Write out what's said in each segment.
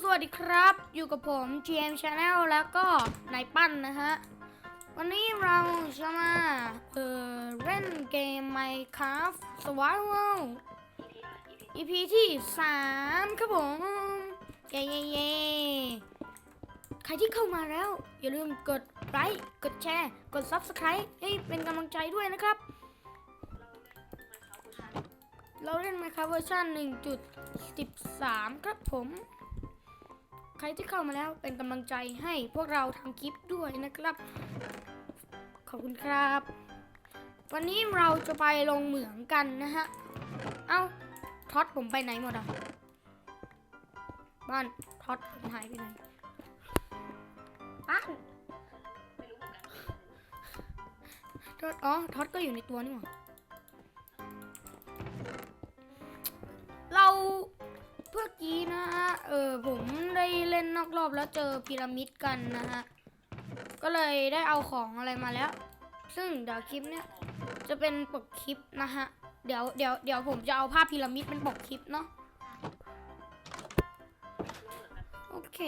สวัสดีครับ อยู่กับผม GM Channel แล้วก็นายปั้นนะฮะ วันนี้เราจะมาเอ่อเล่นเกม Minecraft Survival EP ที่ 3 ครับผม เย้เย้เย้ใครที่เข้ามาแล้ว อย่าลืมกดไลค์กดแชร์ กด Subscribe ให้เป็นกำลังใจด้วยนะครับ เราเล่น Minecraft เวอร์ชัน1.13 ครับผม ใครที่เข้ามาแล้วเป็นกำลังใจให้พวกเราทำคลิปด้วยนะครับ ขอบคุณครับ วันนี้เราจะไปลงเหมืองกันนะฮะ เอ้าท็อตผมไปไหนหมดอะ บ้านท็อตผมหายไปไหนบ้านท็อตอ๋อท็อตก็อยู่ในตัวนี่หว่าเรา เพื่อกี้นะฮะ เออผมได้เล่นนอกรอบแล้วเจอพีระมิดกันนะฮะ ก็เลยได้เอาของอะไรมาแล้ว ซึ่งเดี๋ยวคลิปเนี้ยจะเป็นปกคลิปนะฮะ เดี๋ยวเดี๋ยวเดี๋ยวผมจะเอาภาพพีระมิดเป็นปกคลิปเนาะ โอเค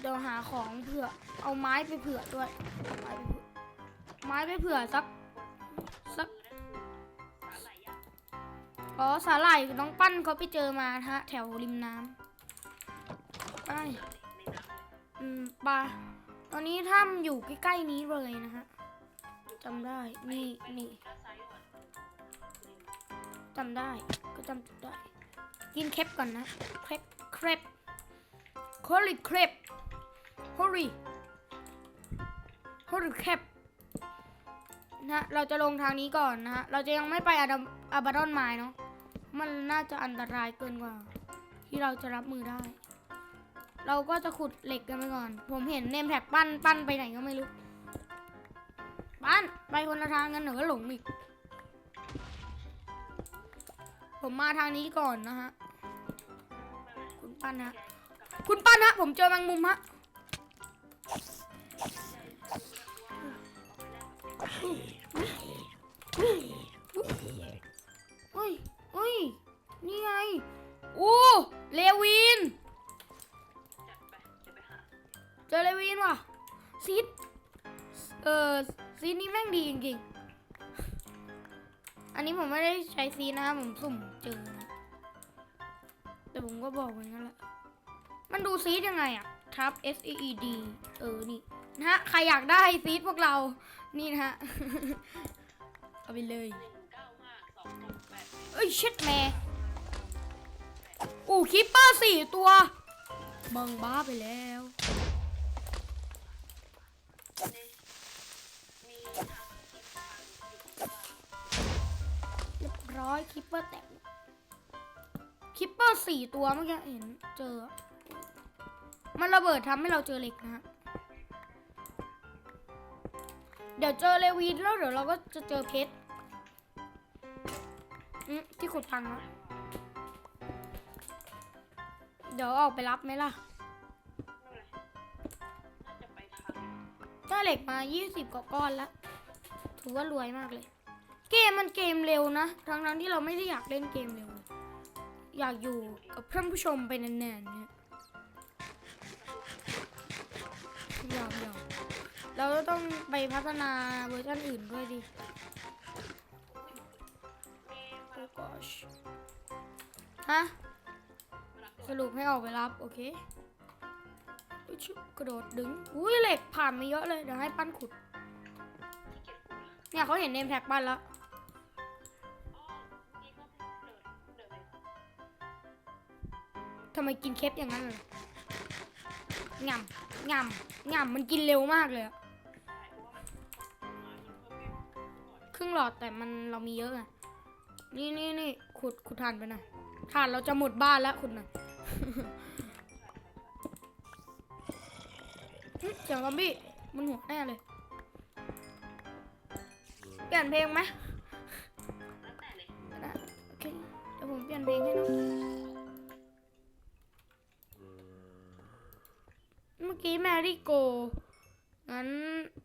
เดี๋ยวหาของเผื่อ เอาไม้ไปเผื่อด้วย ไม้ไปเผื่อไม้ไปเผื่อสักสัก อ๋อสาหร่ายน้องปั้นเขาไปเจอมาฮะ แถวริมน้ำไปอืมปลาตอนนี้ถ้ำอยู่ใกล้ๆนี้เลยนะฮะจำได้นี่นี่จำได้ก็จำได้ กินเคปก่อนนะเครปเครปโคลิเครปโฮริโฮริเคป นะฮะเราจะลงทางนี้ก่อนนะฮะ เราจะยังไม่ไปอาดัมอาบาดอนไมล์เนาะ มันน่าจะอันตรายเกินกว่า ที่เราจะรับมือได้ เราก็จะขุดเหล็กกันไปก่อน ผมเห็นเนมแท็กปั้นปั้นไปไหนก็ไม่รู้ปั้นไปคนละทางกันเหนือหลงอีก ผมมาทางนี้ก่อนนะฮะ คุณปั้นฮะ คุณปั้นฮะ ผมเจอแมงมุมฮะ เฮ้ยเฮ้ย นี่ไงโอ้เลวิน เจอเลวินว่ะซีดเออซีดนี้แม่งดีจริงๆ อันนี้ผมไม่ได้ใช้ซีดนะผมสุ่มเจอนะ แต่ผมก็บอกไว้งั้นแหละ มันดูซีดยังไงอะครับ S E E D เออ นี่นะฮะ ใครอยากได้ซีดพวกเรา นี่นะฮะ เอาไปเลยเอ้ยเช็ดแม่อู้คิปเปอร์สี่ตัวมึงบ้าไปแล้วเรียบร้อยคิปเปอร์แตกคิปเปอร์สี่ตัวเมื่อกี้เห็นเจอ มันระเบิดทำให้เราเจอเหล็กนะฮะ เดี๋ยวเจอเลวีนแล้วเดี๋ยวเราก็จะเจอเพชรที่ขุดพังแล้วเดี๋ยวออกไปรับไหมล่ะได้เหล็กมา 20กว่าก้อนแล้ว ถือว่ารวยมากเลย เกมมันเกมเร็วนะ ทั้งนั้นที่เราไม่ได้อยากเล่นเกมเร็ว อยากอยู่กับเพื่อนผู้ชมไปนานๆเนี่ยอยากอยาก เราต้องไปพัฒนาเวอร์ชันอื่นด้วยดิโอ้ gosh ฮะ สรุปให้ออกไปรับ โอเคกระโดดดึง อุ้ยเหล็กผ่านมาเยอะเลย เดี๋ยวให้ปั้นขุด เนี่ยเขาเห็นเนมแท็กปั้นแล้วทำไมกินเคปอย่างนั้นเลยงำงำงำมันกินเร็วมากเลยอะ รึ่งหลอดแต่มันเรามีเยอะไงนี่นี่นี่ขุดขุดถ่านไปหน่อยถ่านเราจะหมดบ้านแล้วขุดหน่อยเสียงซอมบี้มันหัวแน่เลย เปลี่ยนเพลงไหมได้โอเคเดี๋ยวผมเปลี่ยนเพลงให้น้องเมื่อกี้แมรี่โกงั้น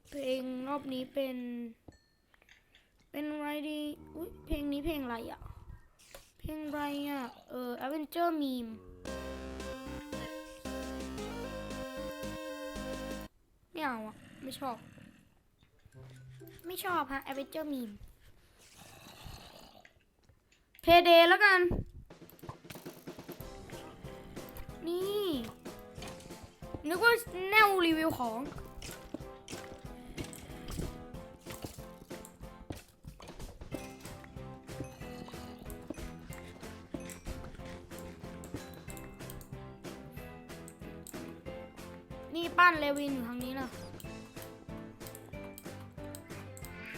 เพลงรอบนี้เป็น เป็นไรดี อุ้ยเพลงนี้เพลงอะไรอะ เพลงไรอะ เอออเวนเจอร์มีมไม่เอาอะ ไม่ชอบ ไม่ชอบฮะอเวนเจอร์มีมเพเดแล้วกัน นี่ นึกว่าแนวรีวิวของ วินอยู่ทางนี้นะ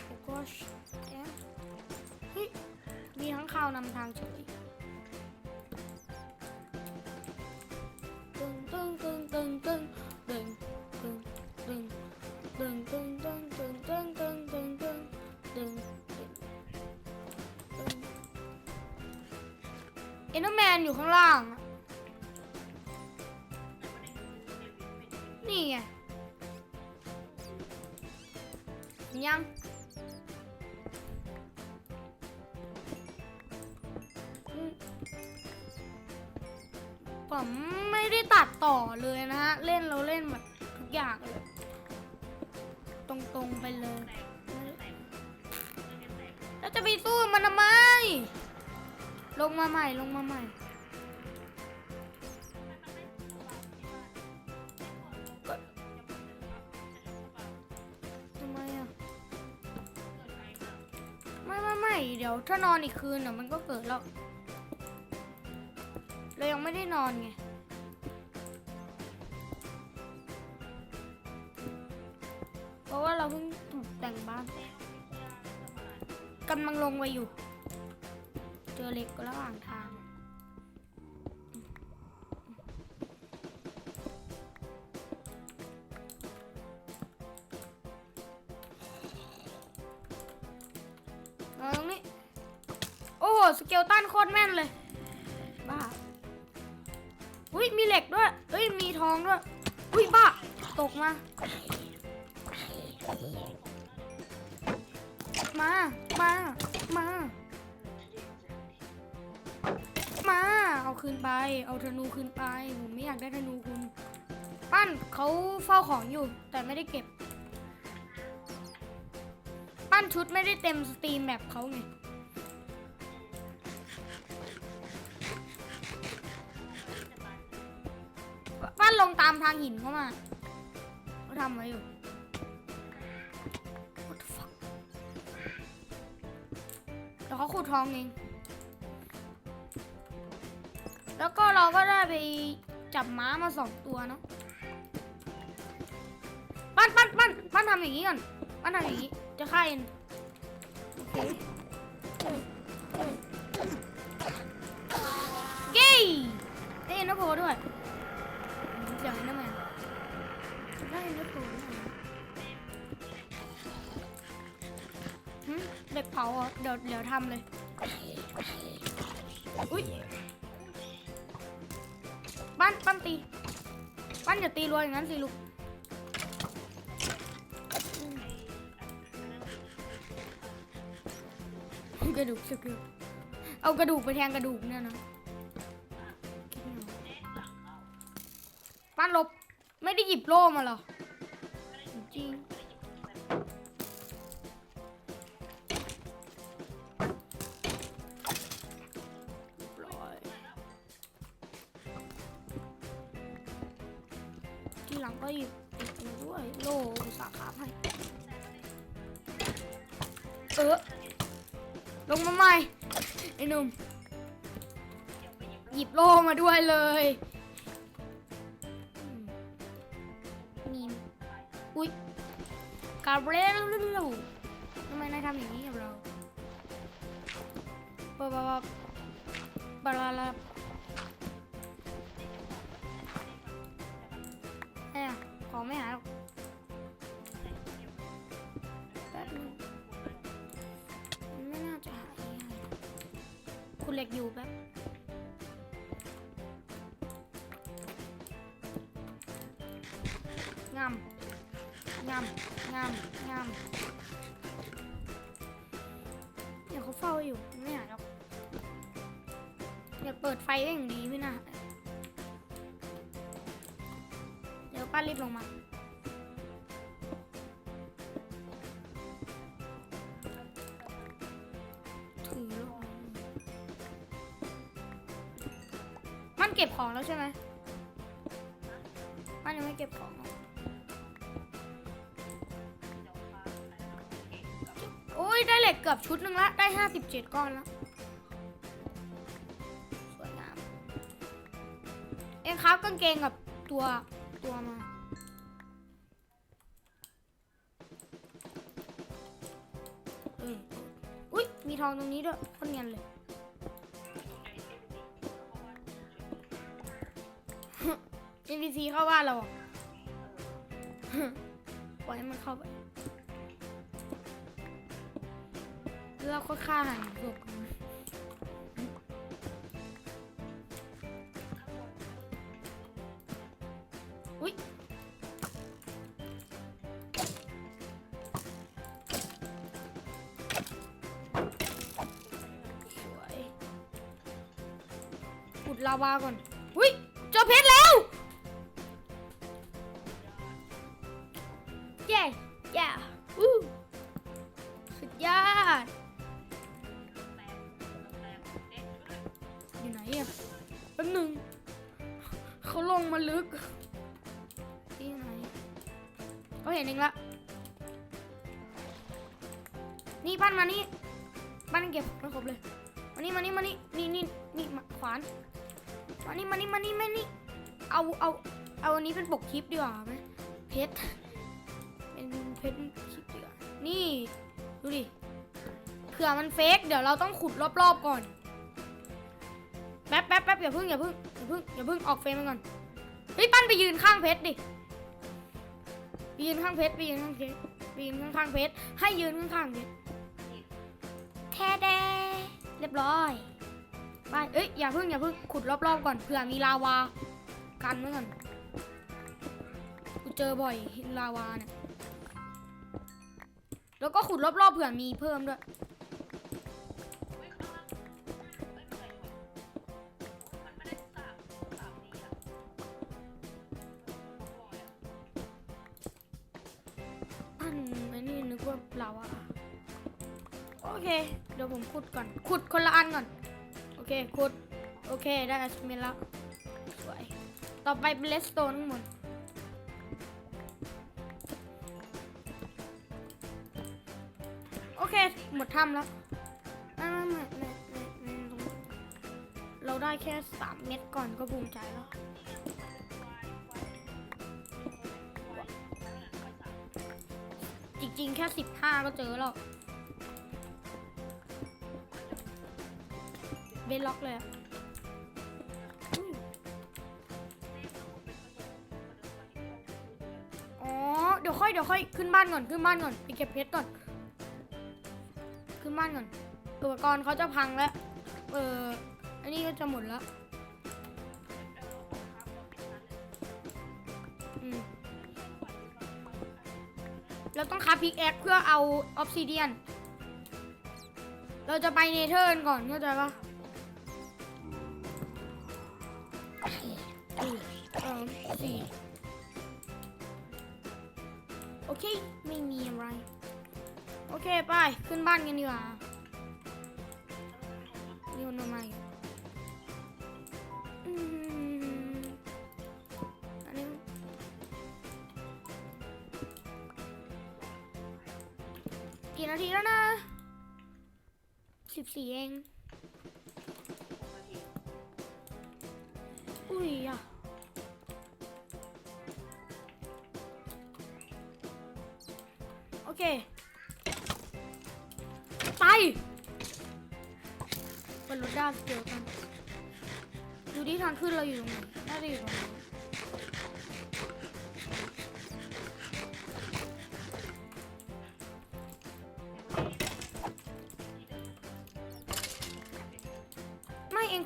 โอ้ก็แอเฮ้ยมีทั้งข่าวนำทางเฉยตึงตึงตึงตึงตึงตึงตึงตึงตึงตึงตึงตึงตึงตึงตึงตึงตึงตึงเอ็นเดอร์แมนอยู่ข้างล่างอะ นี่ไงเห็นยังผมไม่ได้ตัดต่อเลยนะฮะ เล่นเราเล่นแบบทุกอย่างเลย ตรงๆไปเลยแล้วจะไปสู้มันทำไม ลงมาใหม่ลงมาใหม่ เดี๋ยวถ้านอนอีกคืนเดี๋ยวมันก็เกิดแล้วเรายังไม่ได้นอนไงเพราะว่าเราเพิ่งถูกแต่งบ้านกำลังลงไปอยู่ เจอเหล็กระหว่างทาง อุ้ยบ้า ตกมา มา มา มา มา เอาคืนไป เอาธนูคืนไป ผมไม่อยากได้ธนูคุณ ปั้นเขาเฝ้าของอยู่ แต่ไม่ได้เก็บ ปั้นชุดไม่ได้เต็มสตรีมแบบเขาไง ลงตามทางหินเข้ามาเขาทำไว้อยู่ What the fuck เดี๋ยวเขาขุดทองเอง แล้วก็เราก็ได้ไปจับม้ามาสองตัวเนาะ ปั้นปั้นปั้นปั้นทำอย่างนี้ก่อน ปั้นทำอย่างนี้ จะฆ่าเอ็นโอเคเย้ได้เอ็นนะโพด้วย เผาเหรอเดี๋ยวเดี๋ยวทำเลย อุ้ยปั้นปั้นตีปั้นอย่าตีรัวอย่างนั้นสิลูกกระดูกสักลูกเอากระดูกไปแทงกระดูกเนี่ยนะปั้นลบไม่ได้หยิบโล่มาหรอจริง ยกาเบรลลูทำไมนายทำอย่างนี้กับเราปะปะปะปะลา เปิดไฟได้อย่างดีพี่นะเดี๋ยวป้ารีบลงมาถือลงมันเก็บของแล้วใช่ไหมมันยังไม่เก็บของโอ้ยได้เหล็กเกือบชุดหนึ่งละได้ห้าสิบเจ็ดก้อนแล้วับกางเกงกับตัวตัวมาอออุ้ยมีทองตรงนี้ด้วยคนเนียนเลย NPC เข้าบ้านเราปล่อยให้มันเข้าไปแล้วเราก็ฆ่าหันศพมันาวาก่อนอุ้ยเจอเพชรแล้วเย้เย้อู้สุดยอดอยู่ไหนอะแป๊บหนึ่งเขาลงมาลึกที่ไหนเขาเห็นเองละนี่ปั้นมานี่ปั้นเก็บไม่ครบเลยมานี่มานี่มานี่นี่นี่นี่ขวาน มานี่มานี่มานี่มานี่เอาเอาเอาอันนี้เป็นปกคลิปดีกว่าไหมเพชรเป็นเพชรคลิปดีกว่านี่ดูดิเผื่อมันเฟกเดี๋ยวเราต้องขุดรอบๆก่อนแป๊บแป๊บแป๊บอย่าพิ่งอย่าพิ่งอย่าพิ่งอย่าพิ่งออกเฟรมไปก่อนเฮ้ยปั้นไปยืนข้างเพชรดิไปยืนข้างเพชรไปยืนข้างเพชรไปยืนข้างๆเพชรให้ยืนข้างๆเพชรแท้แดเรียบร้อย ไปเอ้ยอย่าเพิ่งอย่าเพิ่งขุดรอบๆก่อนเผื่อมีลาวากันไว้ก่อนกูเจอบ่อยลาวาเนี่ยแล้วก็ขุดรอบๆเผื่อมีเพิ่มด้วยอันไอ้นี่นึกว่าลาวาโอเค เดี๋ยวผมขุดก่อน ขุดคนละอันก่อน ขุด โอเค ได้อ c เมนแล้ว สวย ต่อไปเป็นเลสโตนทั้งหมด โอเค หมดถ้ำแล้วไม่ไม่ไม่ไม่เราได้แค่สามเม็ดก่อนก็ภูมิใจแล้วจริงๆ แค่สิบห้าก็เจอแล้ว เบล็อกเลยอ๋อ เดี๋ยวค่อยเดี๋ยวค่อยขึ้นบ้านก่อนขึ้นบ้านก่อนไปเก็บเพชรก่อน ขึ้นบ้านก่อน อุปกรณ์เขาจะพังแล้ว เอออันนี้ก็จะหมดแล้วเราต้องคับพิกแอคเพื่อเอาออฟซิเดียน เราจะไปเนเธอร์นก่อนเข้าใจปะ ขึ้นบ้านกันดีกว่านี่มันทำไมอืมอันนี้กี่นาทีแล้วนะสิบสี่เอง อุ้ยอะ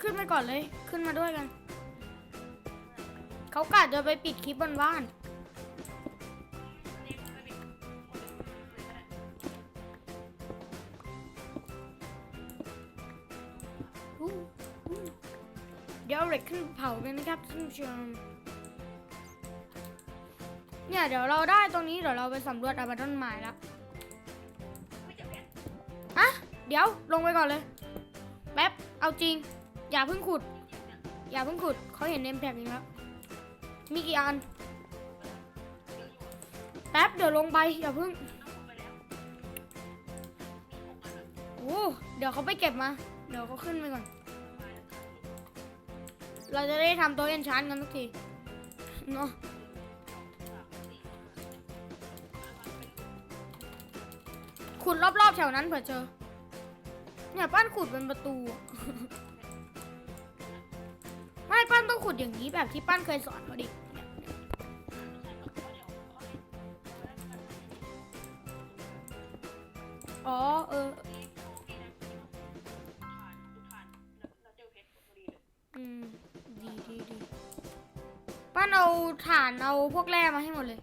ขึ้นไปก่อนเลย ขึ้นมาด้วยกัน เขากะจะไปปิดคลิปบนบ้าน เดี๋ยวเอาเหล็กขึ้นเผากันนะครับท่านผู้ชมเนี่ยเดี๋ยวเราได้ตรงนี้เดี๋ยวเราไปสำรวจอาบาต้นไม้แล้วฮะเดี๋ยวลงไปก่อนเลย แป๊บ เอาจริง อย่าเพิ่งขุด อย่าเพิ่งขุดเขาเห็นเนมแท็กอีกแล้วมีกี่อัน แป๊บเดี๋ยวลงไปอย่าเพิ่งโอ้เดี๋ยวเขาไปเก็บมา เดี๋ยวเขาขึ้นไปก่อน เราจะได้ทำโต๊ะเอ็นชานกันสักทีเนาะขุดรอบๆแถวนั้นเผื่อเจอเนี่ยป้านขุดเป็นประตู ป้านต้องขุดอย่างนี้แบบที่ป้านเคยสอนเขาดิอ๋อเอออืมดีดีดีป้านเอาถ่านเอาพวกแร่มาให้หมดเลย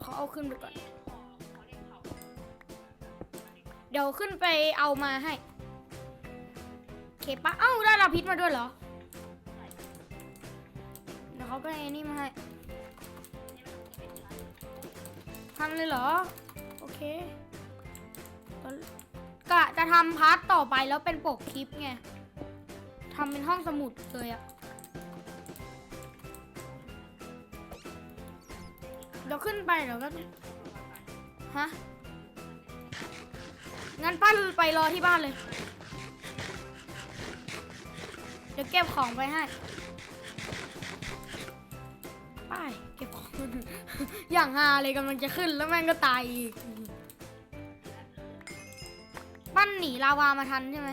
เขาเอาขึ้นไปก่อน เดี๋ยวขึ้นไปเอามาให้ เคปะเอ้าได้ลาพิษมาด้วยเหรอ ก็ไอ้นี่มาให้ทำเลยเหรอ โอเคกะจะทำพาร์ทต่อไปแล้วเป็นปกคลิปไงทำเป็นห้องสมุดเลยอะเดี๋ยวขึ้นไปเดี๋ยวก็ฮะงั้นป้าไปรอที่บ้านเลย เดี๋ยวเก็บของไปให้ ไปเก็บของอย่างฮาเลยกำลังจะขึ้นแล้วแม่งก็ตายอีกปั้นหนีลาวามาทันใช่ไหม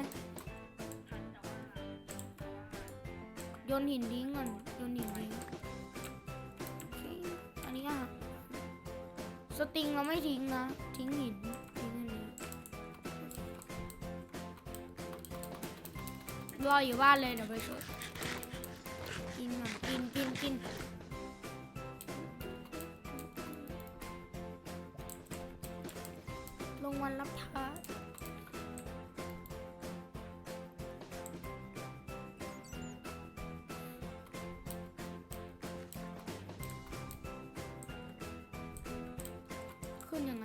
โยนหินทิ้งก่อนโยนหินทิ้งอันนี้อะสติงเราไม่ทิ้งนะ ทิ้งหินทิ้งอันนี้รออยู่บ้านเลยเดี๋ยวไปช่วย ลงวันรับพาขึ้นยังไง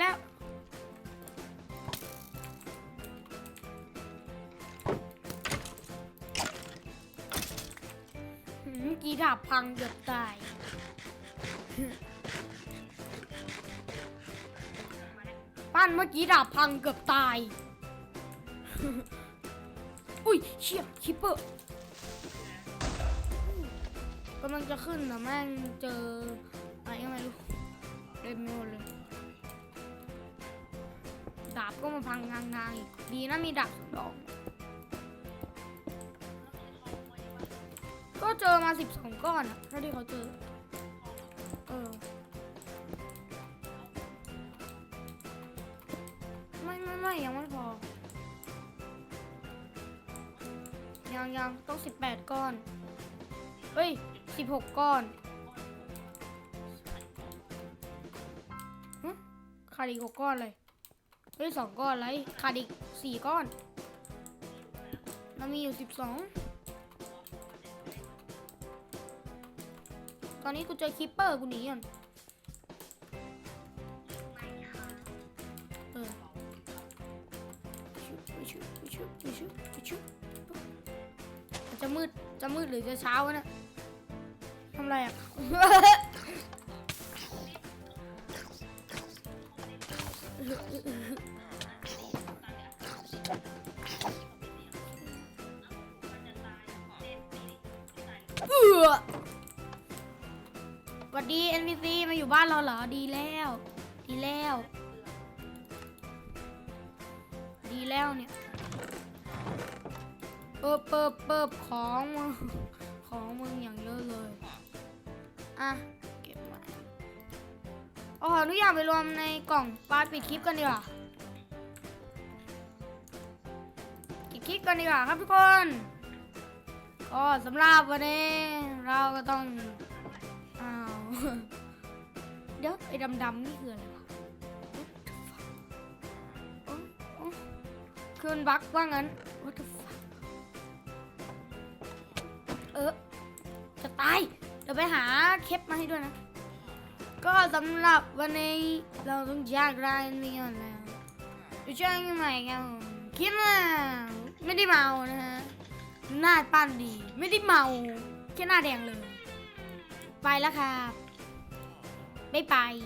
แล้ว กีดาบพังเกือบตาย ปั้นเมื่อกี้ดาบพังเกือบตาย อุ้ยเชี่ยคิปเปอร์กำลังจะขึ้นแต่แม่งเจออะไรก็ไม่รู้เต็มไปหมดเลย ก็มาพังงางๆอีกดีนะมีดาบสองดอก ก็เจอมาสิบสองก้อนอะเท่าที่เขาเจอ เออ ไม่ไม่ไม่ยังไม่พอ ยังยังต้องสิบแปดก้อน เฮ้ยสิบหกก้อนหึขาดอีกหกก้อนเลย เฮ้ยสองก้อนไรขาดอีกสี่ก้อน เรามีอยู่สิบสองตอนนี้กูเจอคิปเปอร์กูหนีก่อนเออจะมืด จะมืดหรือจะเช้าวะเนะทำไรอะ เอือสวัสดี NPC มาอยู่บ้านเราเหรอ ดีแล้ว ดีแล้ว ดีแล้วเนี่ย เปิบเปิบเปิบของมึงของมึงอย่างเยอะเลย อะ เอาของทุกอย่างไปรวมในกล่องปาปิดคลิปกันดีกว่าปิดคลิปกันดีกว่าครับทุกคน ก็สำหรับวันนี้เราก็ต้องอ้าวเดี๋ยวไอ้ดำๆนี่คืออะไรวะคือมันบั๊กว่างั้น What the fuck เออจะตาย เดี๋ยวไปหาเคปมาให้ด้วยนะ ก็สำหรับวันนี้เราต้องจากรายนี้ก่อนแล้วเดี๋ยวเจอกันใหม่ครับผมคิดว่าไม่ได้เมานะฮะหน้าปั้นดี ไม่ได้เมาแค่หน้าแดงเลย ไปแล้วครับบ๊ายบาย